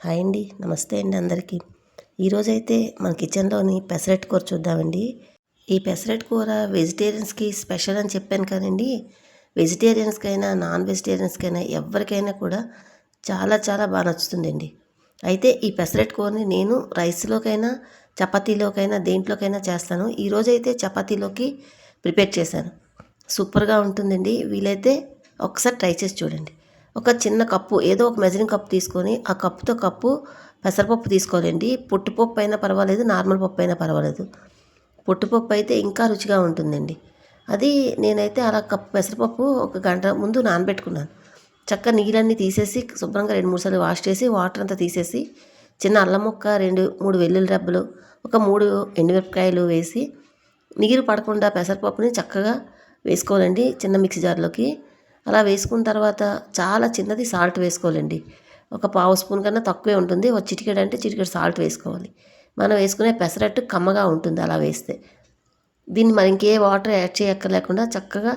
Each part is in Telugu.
హాయ్ అండి నమస్తే అండి అందరికీ. ఈరోజైతే మన కిచెన్లోని పెసరట్ కూర చూద్దామండి. ఈ పెసరట్ కూర వెజిటేరియన్స్కి స్పెషల్ అని చెప్పాను కానండి. వెజిటేరియన్స్కైనా నాన్ వెజిటేరియన్స్కైనా ఎవరికైనా కూడా చాలా చాలా బాగా నచ్చుతుందండి. అయితే ఈ పెసరట్ కూరని నేను రైస్లోకైనా చపాతీలోకైనా దేంట్లోకైనా చేస్తాను. ఈరోజైతే చపాతీలోకి ప్రిపేర్ చేశాను. సూపర్గా ఉంటుందండి. వీలైతే ఒకసారి ట్రై చేసి చూడండి. ఒక చిన్న కప్పు ఏదో ఒక మెజరింగ్ కప్పు తీసుకొని ఆ కప్పుతో కప్పు పెసరపప్పు తీసుకోవాలండి. పొట్టుపప్పు అయినా పర్వాలేదు నార్మల్ పప్పు అయినా పర్వాలేదు. పొట్టుపప్పు అయితే ఇంకా రుచిగా ఉంటుందండి. అది నేనైతే అలా కప్పు పెసరపప్పు ఒక గంట ముందు నానబెట్టుకున్నాను. చక్క నీళ్ళన్నీ తీసేసి శుభ్రంగా రెండు మూడు సార్లు వాష్ చేసి వాటర్ అంతా తీసేసి చిన్న అల్లం ముక్క రెండు మూడు వెల్లుల్లి రెబ్బలు ఒక మూడు ఎండుమిరపకాయలు వేసి నీరు పడకుండా పెసరపప్పుని చక్కగా వేసుకోవాలండి చిన్న మిక్సీ జార్లోకి. అలా వేసుకున్న తర్వాత చాలా చిన్నది సాల్ట్ వేసుకోవాలండి. ఒక పావు స్పూన్ కన్నా తక్కువే ఉంటుంది. ఒక చిటికెడు అంటే చిటికెడు సాల్ట్ వేసుకోవాలి. మనం వేసుకునే పెసరట్టు కమ్మగా ఉంటుంది అలా వేస్తే. దీన్ని మరి ఇంకే వాటర్ యాడ్ చేయక్కర్లేకుండా చక్కగా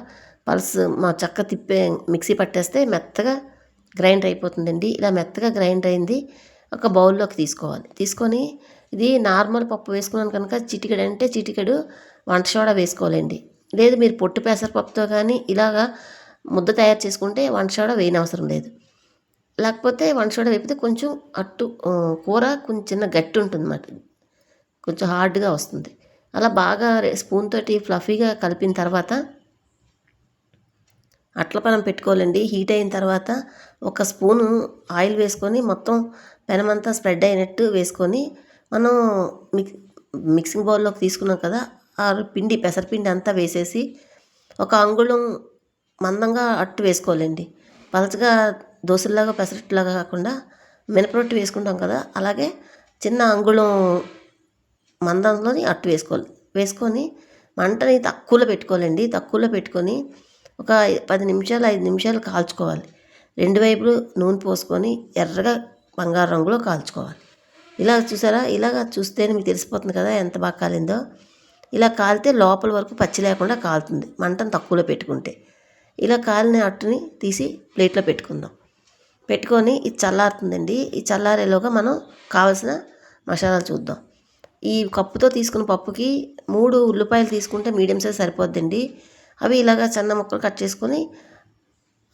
పల్స్ మా చక్క తిప్పే మిక్సీ పట్టేస్తే మెత్తగా గ్రైండర్ అయిపోతుందండి. ఇలా మెత్తగా గ్రైండర్ అయింది. ఒక బౌల్లోకి తీసుకోవాలి. తీసుకొని ఇది నార్మల్ పప్పు వేసుకున్నాను కనుక చిటికెడు అంటే చిటికెడు వంట సోడా వేసుకోవాలండి. లేదు మీరు పొట్టు పెసరపప్పుతో కానీ ఇలాగా ముద్ద తయారు చేసుకుంటే వంట సోడా వేయనవసరం లేదు. లేకపోతే వంట సోడా వేపితే కొంచెం అట్టు కూర కొంచెం చిన్న గట్టి ఉంటుంది అన్నమాట కొంచెం హార్డ్గా వస్తుంది. అలా బాగా స్పూన్ తోటి ఫ్లఫీగా కలిపిన తర్వాత అట్ల పనం పెట్టుకోవాలండి. హీట్ అయిన తర్వాత ఒక స్పూను ఆయిల్ వేసుకొని మొత్తం పెనమంతా స్ప్రెడ్ అయినట్టు వేసుకొని మనం మిక్ మిక్సింగ్ బౌల్లోకి తీసుకున్నాం కదా ఆ పిండి పెసరపిండి అంతా వేసేసి ఒక అంగుళం మందంగా అట్టు వేసుకోవాలండి. పలచగా దోశల్లాగా పెసరట్టులాగా కాకుండా మినపరొట్టు వేసుకుంటాం కదా అలాగే చిన్న అంగుళం మందంలోని అట్టు వేసుకోవాలి. వేసుకొని మంటని తక్కువలో పెట్టుకోవాలండి. తక్కువలో పెట్టుకొని ఒక పది నిమిషాలు ఐదు నిమిషాలు కాల్చుకోవాలి. రెండు వైపులు నూనె పోసుకొని ఎర్రగా బంగారు రంగులో కాల్చుకోవాలి. ఇలా చూసారా? ఇలాగ చూస్తేనే మీకు తెలిసిపోతుంది కదా ఎంత బాగా కాలిందో. ఇలా కాలితే లోపల వరకు పచ్చి లేకుండా కాలుతుంది. మంటను తక్కువలో పెట్టుకుంటే. ఇలా కాలిన అట్టుని తీసి ప్లేట్లో పెట్టుకుందాం. పెట్టుకొని ఇది చల్లారుతుందండి. ఈ చల్లారేలోగా మనం కావలసిన మసాలాలు చూద్దాం. ఈ కప్పుతో తీసుకున్న పప్పుకి మూడు ఉల్లిపాయలు తీసుకుంటే మీడియం సైజ్ సరిపోద్దండి. అవి ఇలాగా చిన్న ముక్కలు కట్ చేసుకొని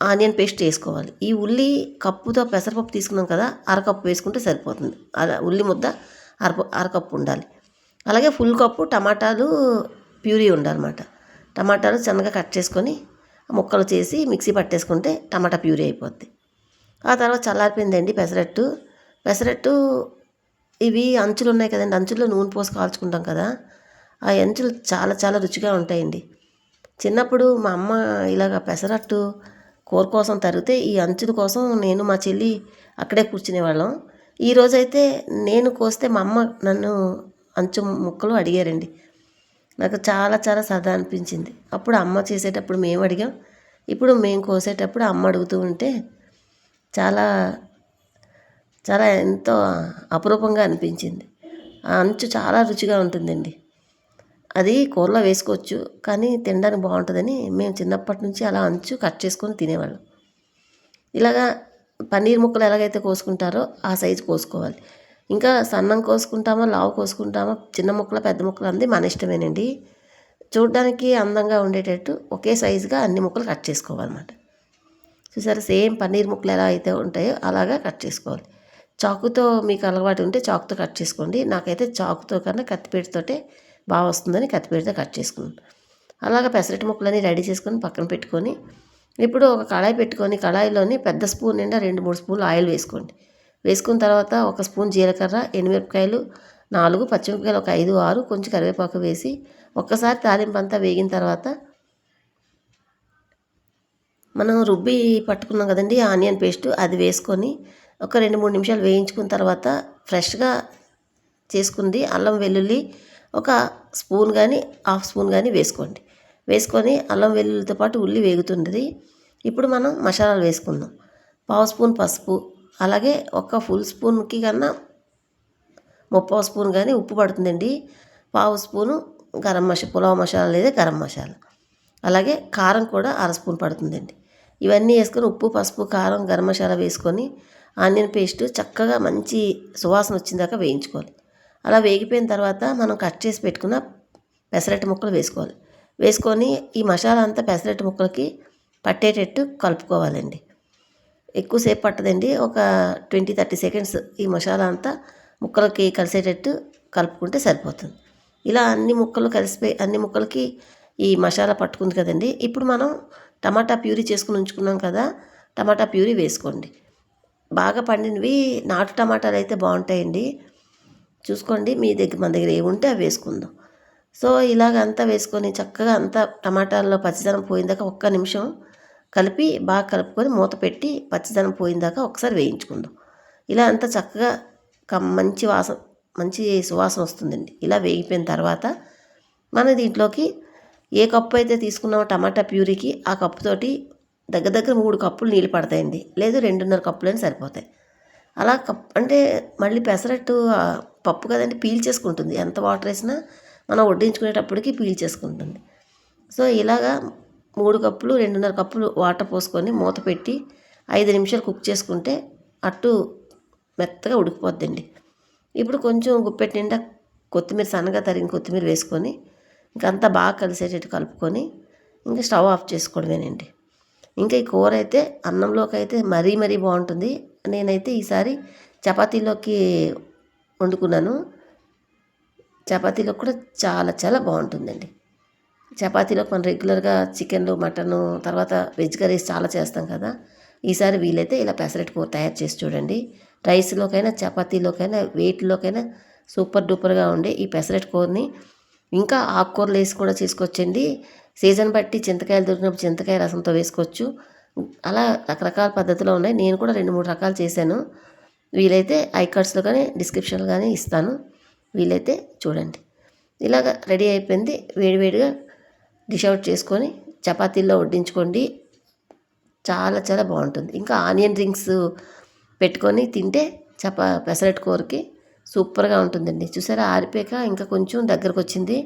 ఆనియన్ పేస్ట్ వేసుకోవాలి. ఈ ఉల్లి కప్పుతో పెసరపప్పు తీసుకున్నాం కదా అరకప్పు వేసుకుంటే సరిపోతుంది. అలా ఉల్లి ముద్ద అర అరకప్పు ఉండాలి. అలాగే ఫుల్ కప్పు టమాటాలు ప్యూరీ ఉండాలన్నమాట. టమాటాలు చిన్నగా కట్ చేసుకొని ముక్కలు చేసి మిక్సీ పట్టేసుకుంటే టమాటా ప్యూరీ అయిపోద్ది. ఆ తర్వాత చల్లారిపోయిందండి పెసరట్టు. పెసరట్టు ఇవి అంచులు ఉన్నాయి కదండి అంచుల్లో నూనె పోసి కాల్చుకుంటాం కదా ఆ అంచులు చాలా చాలా రుచిగా ఉంటాయండి. చిన్నప్పుడు మా అమ్మ ఇలాగ పెసరట్టు కూర కోసం తరిగితే ఈ అంచుల కోసం నేను మా చెల్లి అక్కడే కూర్చునేవాళ్ళం. ఈరోజైతే నేను కోస్తే మా అమ్మ నన్ను అంచు ముక్కలు అడిగారండి. నాకు చాలా చాలా సరదా అనిపించింది. అప్పుడు అమ్మ చేసేటప్పుడు మేము అడిగాం. ఇప్పుడు మేము కోసేటప్పుడు అమ్మ అడుగుతూ ఉంటే చాలా చాలా ఎంతో అపురూపంగా అనిపించింది. ఆ అంచు చాలా రుచిగా ఉంటుందండి. అది కూరలో వేసుకోవచ్చు కానీ తినడానికి బాగుంటుందని మేము చిన్నప్పటి నుంచి అలా అంచు కట్ చేసుకొని తినేవాళ్ళం. ఇలాగా పన్నీర్ ముక్కలు ఎలాగైతే కోసుకుంటారో ఆ సైజు కోసుకోవాలి. ఇంకా సన్నం కోసుకుంటామా లావు కోసుకుంటామా చిన్న ముక్కలు పెద్ద ముక్కలు అంది మన ఇష్టమేనండి. చూడడానికి అందంగా ఉండేటట్టు ఒకే సైజుగా అన్ని ముక్కలు కట్ చేసుకోవాలన్నమాట. చూసారా సేమ్ పన్నీర్ ముక్కలు ఎలా అయితే ఉంటాయో అలాగా కట్ చేసుకోవాలి. చాకుతో మీకు అలవాటు ఉంటే చాకుతో కట్ చేసుకోండి. నాకైతే చాకుతో కన్నా కత్తిపీటతోటే బాగా వస్తుందని కత్తిపీటతో కట్ చేసుకున్నాను. అలాగ పెసరటి ముక్కలన్నీ రెడీ చేసుకొని పక్కన పెట్టుకొని ఇప్పుడు ఒక కళాయి పెట్టుకొని కళాయిలోని పెద్ద స్పూన్ నిండా రెండు మూడు స్పూన్లు ఆయిల్ వేసుకోండి. వేసుకున్న తర్వాత ఒక స్పూన్ జీలకర్ర ఎండుమిరపకాయలు నాలుగు పచ్చిమిరపకాయలు ఒక ఐదు ఆరు కొంచెం కరివేపాకు వేసి ఒక్కసారి తాలింపు అంతా వేగిన తర్వాత మనం రుబ్బి పట్టుకున్నాం కదండి ఆనియన్ పేస్ట్ అది వేసుకొని ఒక రెండు మూడు నిమిషాలు వేయించుకున్న తర్వాత ఫ్రెష్గా చేసుకుంది అల్లం వెల్లుల్లి ఒక స్పూన్ కానీ హాఫ్ స్పూన్ కానీ వేసుకోండి. వేసుకొని అల్లం వెల్లుల్లితో పాటు ఉల్లి వేగుతుంది ఇప్పుడు మనం మసాలాలు వేసుకుందాం. పావు స్పూన్ పసుపు అలాగే ఒక ఫుల్ స్పూన్కి కన్నా ముప్పావు స్పూన్ కానీ ఉప్పు పడుతుందండి. పావు స్పూను గరం మసాలా పులావ్ మసాలా లేదా గరం మసాలా. అలాగే కారం కూడా అర స్పూన్ పడుతుందండి. ఇవన్నీ వేసుకొని ఉప్పు పసుపు కారం గరం మసాలా వేసుకొని ఆనియన్ పేస్ట్ చక్కగా మంచి సువాసన వచ్చిందాక వేయించుకోవాలి. అలా వేగిపోయిన తర్వాత మనం కట్ చేసి పెట్టుకున్న పెసరట్టు ముక్కలు వేసుకోవాలి. వేసుకొని ఈ మసాలా అంతా పెసరట్టు ముక్కలకి పట్టేటట్టు కలుపుకోవాలండి. ఎక్కువసేపు పట్టదండి. ఒక ట్వంటీ థర్టీ సెకండ్స్ ఈ మసాలా అంతా ముక్కలకి కలిసేటట్టు కలుపుకుంటే సరిపోతుంది. ఇలా అన్ని ముక్కలు కలిసిపోయి అన్ని ముక్కలకి ఈ మసాలా పట్టుకుంది కదండి. ఇప్పుడు మనం టమాటా ప్యూరీ చేసుకుని ఉంచుకున్నాం కదా టమాటా ప్యూరీ వేసుకోండి. బాగా పండినవి నాటు టమాటాలు అయితే బాగుంటాయండి. చూసుకోండి మీ దగ్గర మన దగ్గర ఏముంటే అవి వేసుకుందాం. సో ఇలాగ అంతా వేసుకొని చక్కగా అంతా టమాటాల్లో పచ్చిదనం పోయిందాక ఒక్క నిమిషం కలిపి బాగా కలుపుకొని మూత పెట్టి పచ్చదనం పోయిందాక ఒకసారి వేయించుకుందాం. ఇలా అంతా చక్కగా మంచి వాసన మంచి సువాసన వస్తుందండి. ఇలా వేగిపోయిన తర్వాత మన దీంట్లోకి ఏ కప్పు అయితే తీసుకున్నామో టమాటా ప్యూరీకి ఆ కప్పుతోటి దగ్గర దగ్గర మూడు కప్పులు నీళ్ళు పడతాయండి. లేదు రెండున్నర కప్పులైనా సరిపోతాయి. అలా కప్ అంటే మళ్ళీ పెసరట్టు పప్పు కదండి పీల్చేసుకుంటుంది. ఎంత వాటర్ వేసినా మనం వడ్డించుకునేటప్పటికి పీల్చేసుకుంటుంది. సో ఇలాగా మూడు కప్పులు రెండున్నర కప్పులు వాటర్ పోసుకొని మూత పెట్టి ఐదు నిమిషాలు కుక్ చేసుకుంటే అట్టు మెత్తగా ఉడికిపోద్దండి. ఇప్పుడు కొంచెం గుప్పెట్ నిండా కొత్తిమీర సన్నగా తరిగిన కొత్తిమీర వేసుకొని ఇంకంతా బాగా కలిసేటట్టు కలుపుకొని ఇంకా స్టవ్ ఆఫ్ చేసుకోవడమేనండి. ఇంకా ఈ కూర అయితే అన్నంలోకి అయితే మరీ మరీ బాగుంటుంది. నేనైతే ఈసారి చపాతీలోకి వండుకున్నాను. చపాతీలో కూడా చాలా చాలా బాగుంటుందండి. చపాతీలో మనం రెగ్యులర్గా చికెన్లు మటను తర్వాత వెజ్ కర్రీస్ చాలా చేస్తాం కదా. ఈసారి వీలైతే ఇలా పెసరట్టు కూర తయారు చేసి చూడండి. రైస్లోకైనా చపాతీలోకైనా వేటిలోకైనా సూపర్ డూపర్గా ఉండే ఈ పెసరెట్ కూరని ఇంకా ఆకుకూరలు వేసి కూడా చేసుకోవచ్చండి. సీజన్ బట్టి చింతకాయలు దొరికినప్పుడు చింతకాయ రసంతో వేసుకోవచ్చు. అలా రకరకాల పద్ధతిలో ఉన్నాయి. నేను కూడా రెండు మూడు రకాలు చేశాను. వీలైతే ఐకార్డ్స్లో కానీ డిస్క్రిప్షన్లో కానీ ఇస్తాను. వీలైతే చూడండి. ఇలాగ రెడీ అయిపోయింది. వేడివేడిగా డిష్ అవుట్ చేసుకొని చపాతీల్లో వడ్డించుకోండి. చాలా చాలా బాగుంటుంది. ఇంకా ఆనియన్ రింగ్స్ పెట్టుకొని తింటే చపా పెసరట్టు కూరకి సూపర్గా ఉంటుందండి. చూసారా? ఆరిపోయాక ఇంకా కొంచెం దగ్గరకు వచ్చింది.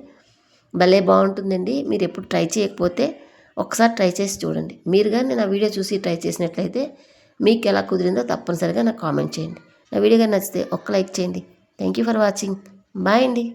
భలే బాగుంటుందండి. మీరు ఎప్పుడు ట్రై చేయకపోతే ఒకసారి ట్రై చేసి చూడండి. మీరు కానీ నా వీడియో చూసి ట్రై చేసినట్లయితే మీకు ఎలా కుదిరిందో తప్పనిసరిగా నాకు కామెంట్ చేయండి. నా వీడియో కానీ నచ్చితే ఒక్క లైక్ చేయండి. Thank you for watching. Bye అండి.